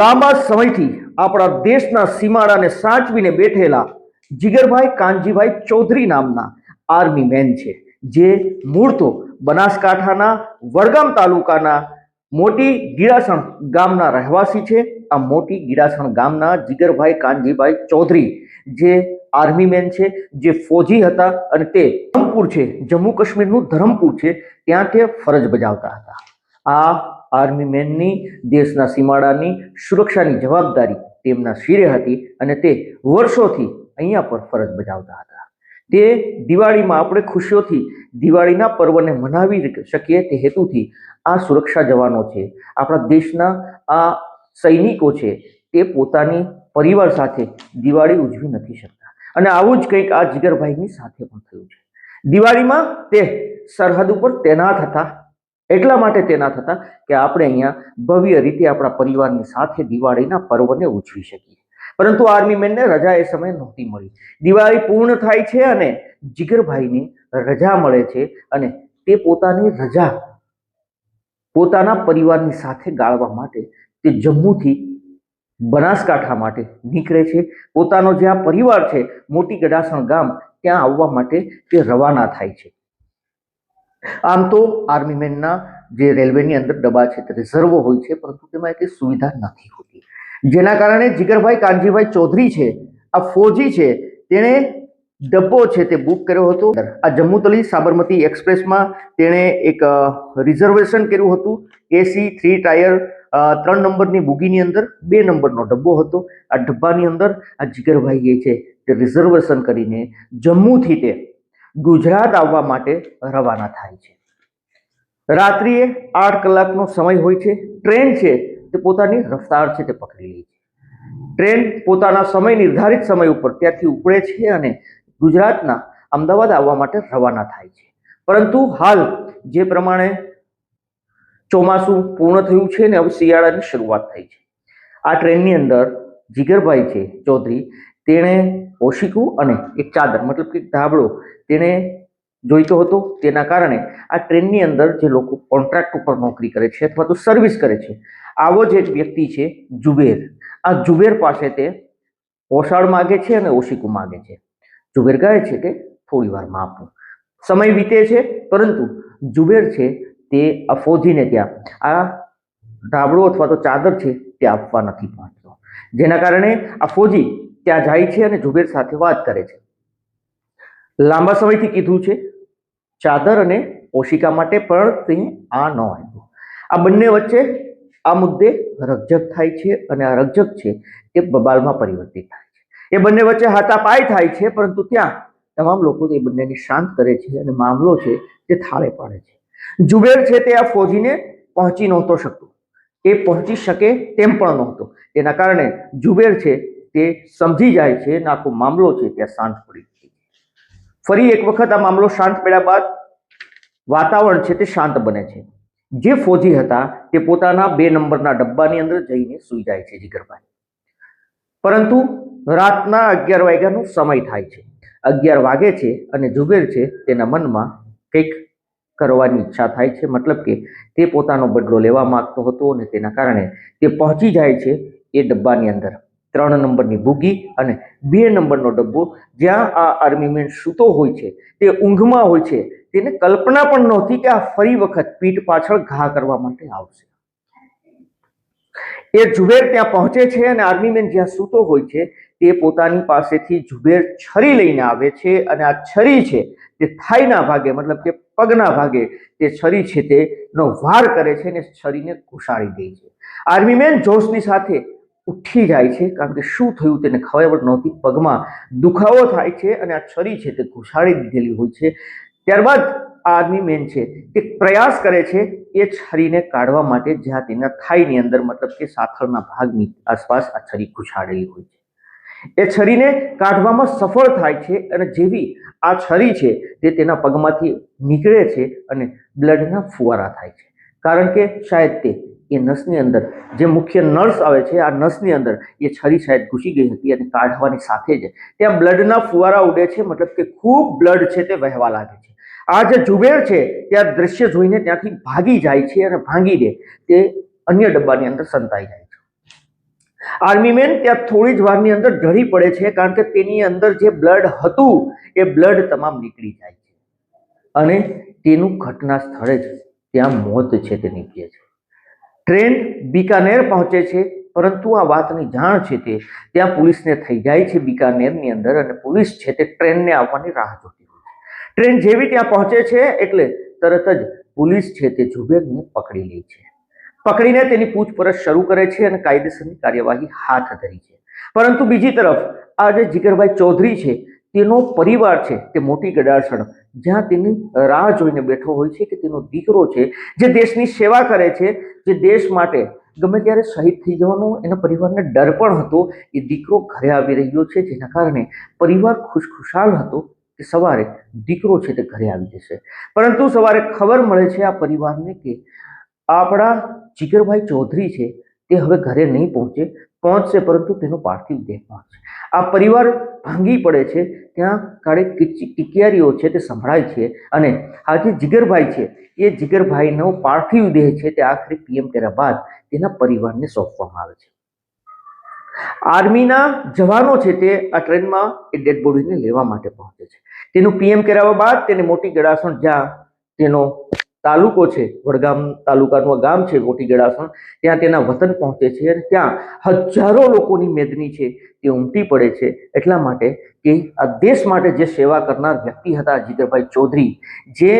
લાંબા સમયથી આપણા દેશના સીમાડાને સાચવીને બેઠેલા જીગરભાઈ કાનજીભાઈ ચૌધરી નામના આર્મી મેન છે. જે મૂળ તો બનાસકાંઠાના વડગામ તાલુકાના મોટી ગીરાસણ ગામના રહેવાસી છે. આ મોટી ગીરાસણ ગામના જીગરભાઈ કાનજીભાઈ ચૌધરી જે આર્મી મેન છે, જે ફોજી હતા અને તે ધરમપુર છે, જમ્મુ કાશ્મીરનું ધરમપુર છે, ત્યાં તે ફરજ બજાવતા હતા. આ આર્મી મેનની, દેશના સીમાડાની સુરક્ષાની જવાબદારી તેમના શિરે હતી અને તે વર્ષોથી અહીંયા પર ફરજ બજાવતા હતા. તે દિવાળીમાં આપણે ખુશીઓથી દિવાળીના પર્વને મનાવી શકીએ તે હેતુથી આ સુરક્ષા જવાનો છે. આપણા દેશના આ સૈનિકો છે તે પોતાની પરિવાર સાથે દિવાળી ઉજવી નથી શકતા. અને આવું જ કંઈક આ જીગરભાઈની સાથે પણ થયું છે. દિવાળીમાં તે સરહદ ઉપર તૈનાત હતા. એટલા માટે તેના થતા કે આપણે અહીંયા ભવ્ય રીતે આપણા પરિવારની સાથે દિવાળીના પર્વને ઉજવી શકીએ. પરંતુ આર્મી મેનને રજા એ સમયે નહોતી મળી. દિવાળી પૂર્ણ થાય છે અને જીગરભાઈને રજા મળે છે અને તે પોતાની રજા પોતાના પરિવારની સાથે ગાળવા માટે તે જમ્મુથી બનાસકાંઠા માટે નીકળે છે. પોતાનો જે આ પરિવાર છે, મોટી ગડાસણ ગામ, ત્યાં આવવા માટે તે રવાના થાય છે. આમ તો આર્મી મેનના જે રેલવેની અંદર ડબ્બા છે તે રિઝર્વ હોય છે, પરંતુ તેમાં એટલી સુવિધા નથી હોતી. જેના કારણે જીગરભાઈ કાનજીભાઈ ચૌધરી છે, આ ફોજી છે, તેણે ડબ્બો છે તે બુક કર્યો હતો. આ જમ્મુ તલી સાબરમતી એક્સપ્રેસમાં તેણે એક રિઝર્વેશન કર્યું હતું. એસી થ્રી ટાયર ત્રણ નંબરની બુગીની અંદર બે નંબરનો ડબ્બો હતો. આ ડબ્બાની અંદર આ જીગરભાઈએ છે તે રિઝર્વેશન કરીને જમ્મુથી તે ગુજરાત આવવા માટે રવાના થાય છે. રાત્રિએ આઠ કલાકનો સમય હોય છે. ટ્રેન છે તે પોતાની રફતાર છે તે પકડી લે છે. ટ્રેન પોતાના સમય નિર્ધારિત સમય ઉપર ત્યાંથી ઉપડે છે અને ગુજરાતના અમદાવાદ આવવા માટે રવાના થાય છે. પરંતુ હાલ જે પ્રમાણે ચોમાસું પૂર્ણ થયું છે ને હવે શિયાળાની શરૂઆત થઈ છે. આ ટ્રેનની અંદર જીગરભાઈ છે, ચૌધરી તેણે ઓશિકું અને એક ચાદર, મતલબ કે ધાબળો તેણે જોઈતો હતો તેના કારણે આ ટ્રેનની અંદર જે લોકો કોન્ટ્રાક્ટ ઉપર નોકરી કરે છે અથવા તો સર્વિસ કરે છે, આવો જ એક વ્યક્તિ છે જુબેર. આ જુબેર પાસે તે પોષાળ માગે છે અને ઓશિકું માગે છે. જુબેર કહે છે કે થોડી વારમાં આપું સમય વીતે છે, પરંતુ જુબેર છે તે આ ફોજીને ત્યાં આ ધાબળો અથવા તો ચાદર છે તે આપવા નથી પહોંચતો. જેના કારણે આ ફૌજી ત્યાં જાય છે અને જુબેર સાથે વાત કરે છે. લાંબા સમયથી કીધું છે, ચાદર અને ઓશિકા માટે પણ તે આ ન આવ્યું આ બંને વચ્ચે આ મુદ્દે રકઝક થાય છે અને આ રકઝક છે તે બબાલમાં પરિવર્તિત થાય છે. એ બંને વચ્ચે હાથાપાય થાય છે, પરંતુ ત્યાં તમામ લોકો એ બંનેને શાંત કરે છે અને મામલો છે તે થાળે પાડે છે. જુબેર છે તે આ ફૌજીને પહોંચી નહોતો શકતો. એ પહોંચી શકે તેમ પણ નહોતો. તેના કારણે જુબેર છે તે સમજી જાય છે અને આખો મામલો છે ત્યાં શાંત પડી છે. ફરી એક વખત આ મામલો શાંત પડ્યા બાદ વાતાવરણ છે તે શાંત બને છે. જે ફૌજી હતા તે પોતાના બે નંબરના ડબ્બાની અંદર જઈને સૂઈ જાય છે જીગરભાઈ. પરંતુ રાતના અગિયાર વાગ્યાનો સમય થાય છે. અગિયાર વાગે છે અને જુબેર છે તેના મનમાં કંઈક કરવાની ઈચ્છા થાય છે. મતલબ કે તે પોતાનો બદલો લેવા માંગતો હતો અને તેના કારણે તે પહોંચી જાય છે એ ડબ્બાની અંદર. ત્રણ નંબરની ભૂગી અને બે નંબરનો ડબ્બો. જ્યાં આ આર્મી મેન સૂતો હોય છે, તે ઊંઘમાં હોય છે, તેને કલ્પના પણ નહોતી કે આ ફરી વખત પીઠ પાછળ ઘા કરવા માટે આવશે. એ જુબેર ત્યાં પહોંચે છે અને આર્મી મેન જ્યાં સૂતો હોય છે, તે પોતાની પાસેથી જુબેર છરી લઈને આવે છે અને આ છરી છે, તે થાઈના ભાગે, મતલબ કે પગના ભાગે, તે છરી છે તેનો વાર કરે છે અને છરીને ઘુસાડી દે છે. આર્મી મેન જોશની સાથે ઉઠી જાય છે કારણ કે શું થયું તેને ખબર નહોતી. પગમાં દુખાવો થાય છે અને આ છરી છે તે ઘુસાડી દીધેલી હોય છે. ત્યારબાદ આ આર્મી મેન છે તે પ્રયાસ કરે છે એ છરીને કાઢવા માટે, જ્યાં તેના થાઈની અંદર મતલબ કે સાથળના ભાગની આસપાસ આ છરી ઘુસાડેલી હોય છે. એ છરીને કાઢવામાં સફળ થાય છે અને જેવી આ છરી છે તે તેના પગમાંથી નીકળે છે અને બ્લડના ફુવારા થાય છે. કારણ કે શાયદ તે એ નસની અંદર, જે મુખ્ય નર્સ આવે છે, આ નસની અંદર એ છરી શાયદ ઘૂસી ગઈ હતી અને કાઢવાની સાથે જ ત્યાં બ્લડના ફુવારા ઉડે છે, મતલબ કે ખૂબ બ્લડ છે તે વહેવા લાગે છે. આ જે જુબેર છે, ત્યાં દ્રશ્ય જોઈને ત્યાંથી ભાગી જાય છે અને ભાંગી દે, તે અન્ય ડબ્બાની અંદર સંતાઈ જાય છે. આર્મી મેન ત્યાં થોડી જ વારની અંદર ઢળી પડે છે, કારણ કે તેની અંદર જે બ્લડ હતું, એ બ્લડ તમામ નીકળી જાય છે. અને તેનું ઘટના સ્થળે જ ત્યાં મોત છે તે નીપજે છે. ટ્રેન બિકાનેર પહોંચે છે. પરંતુ આ વાતની જાણ છે તે ત્યાં પોલીસને થઈ જાય છે બિકાનેરની અંદર અને પોલીસ છે તે ટ્રેનને આવવાની રાહ જોતી હોય છે. ટ્રેન જેવી ત્યાં પહોંચે છે એટલે તરત જ પોલીસ છે તે જુબેરને પકડી લે છે. પકડીને તેની પૂછપરછ શરૂ કરે છે અને કાયદેસરની કાર્યવાહી હાથ ધરી છે. પરંતુ બીજી તરફ આ જે જીગરભાઈ ચૌધરી છે તેનો પરિવાર છે તે મોટી ગડાસણ જ્યાં તેની રાહ જોઈને બેઠો હોય છે કે તેનો દીકરો છે જે દેશની સેવા કરે છે જે દેશ માટે ગમે ત્યારે શહીદ થઈ જવાનો, એના પરિવારને ડર પણ હતો. એ દીકરો ઘરે આવી રહ્યો છે, જેના કારણે પરિવાર ખુશખુશાલ હતો કે સવારે દીકરો છે તે ઘરે આવી જશે. પરંતુ સવારે ખબર મળે છે આ પરિવારને કે આપણા જીગરભાઈ ચૌધરી છે તે હવે ઘરે નહીં પહોંચે, પહોંચશે, પરંતુ તેનો પાર્થિવ દેહ પહોંચશે. આ પરિવાર ભાંગી પડે છે. ત્યાં કાળે કિચી ટિકિયારીઓ છે તે સંભળાય છે અને આ જે જીગરભાઈ છે. એ જીગરભાઈનો પાર્થિવ દેહ છે તે આખરે પીએમ કર્યા બાદ તેના પરિવારને સોંપવામાં આવે છે. આર્મીના જવાનો છે તે આ ટ્રેનમાં એ ડેડ બોડીને લેવા માટે પહોંચે છે. તેનું પીએમ કરાવ્યા બાદ તેને મોટી ગળાસણ જ્યાં તેનો તાલુકો છે, વડગામ તાલુકાનું ગામ છે, મોટી ગળાસણ, ત્યાં તેના વતન પહોંચે છે અને ત્યાં હજારો લોકોની મેદની છે, તે ઉમટી પડે છે. એટલા માટે કે આ દેશ માટે જે સેવા કરનાર વ્યક્તિ હતા, જીગરભાઈ ચૌધરી, જે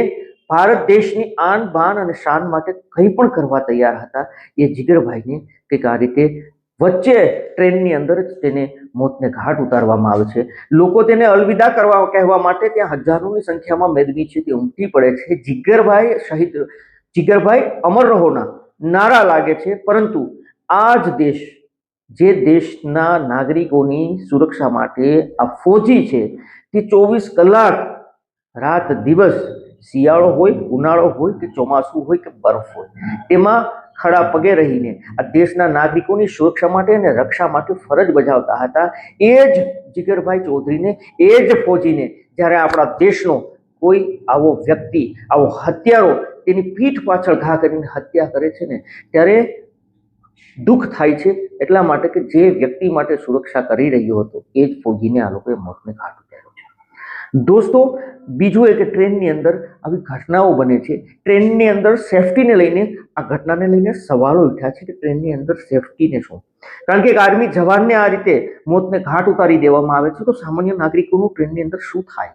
ભારત દેશની આન બાન અને શાન માટે કંઈ પણ કરવા તૈયાર હતા, એ જીગરભાઈને કંઈક આ રીતે વચ્ચે ટ્રેનની અંદર જ તેને મોતને ઘાટ ઉતારવામાં આવે છે. લોકો તેને અલવિદા કરવા કહેવા માટે ત્યાં હજારોની સંખ્યામાં મેદની છે, તે ઉમટી પડે છે. જીગરભાઈ શહીદ, જીગરભાઈ અમર રહોના નારા લાગે છે, પરંતુ આ જ દેશ, જે દેશના નાગરિકોની સુરક્ષા માટે આ ફોજી છે, તે ચોવીસ કલાક રાત દિવસ શિયાળો હોય, ઉનાળો હોય કે ચોમાસું હોય કે બરફ હોય તેમાં ખડા પગે રહીને આ દેશના નાગરિકોની સુરક્ષા માટે અને રક્ષા માટે ફરજ બજાવતા હતા. એ જ જીગરભાઈ ચૌધરીને, એ જ ફૌજીને જ્યારે આપણા દેશનો કોઈ આવો વ્યક્તિ, આવો હત્યારો તેની પીઠ પાછળ ઘા કરીને હત્યા કરે છે ને, ત્યારે દુઃખ થાય છે એટલા માટે કે જે વ્યક્તિ માટે સુરક્ષા કરી રહ્યો હતો, એ જ ફૌજીને આ લોકોએ મોતને કાઢ્યું દોસ્તો, બીજું એ કે ટ્રેનની અંદર આવી ઘટનાઓ બને છે. ટ્રેનની અંદર સેફટીને લઈને, આ ઘટનાને લઈને સવાલો ઉઠ્યા છે કે ટ્રેનની અંદર સેફટીને શું? કારણ કે એક આર્મી જવાનને આ રીતે મોતને ઘાટ ઉતારી દેવામાં આવે છે, તો સામાન્ય નાગરિકોનું ટ્રેનની અંદર શું થાય?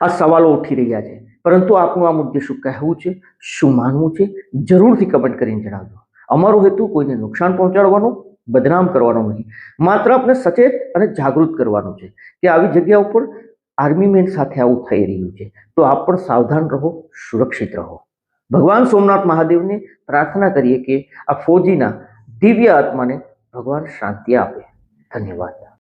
આ સવાલો ઉઠી રહ્યા છે. પરંતુ આપનું આ મુદ્દે શું કહેવું છે, શું માનવું છે, જરૂરથી કમેન્ટ કરીને જણાવજો. અમારો હેતુ કોઈને નુકસાન પહોંચાડવાનો બદનામ કરવાનો નહીં. માત્ર આપણે સચેત અને જાગૃત કરવાનું છે કે આવી જગ્યા ઉપર આર્મી મેન સાથે આવું થઈ રહ્યું છે. તો આપ પણ સાવધાન રહો, સુરક્ષિત રહો. ભગવાન સોમનાથ મહાદેવને પ્રાર્થના કરીએ કે આ ફૌજીના દિવ્ય આત્માને ભગવાન શાંતિ આપે. ધન્યવાદ.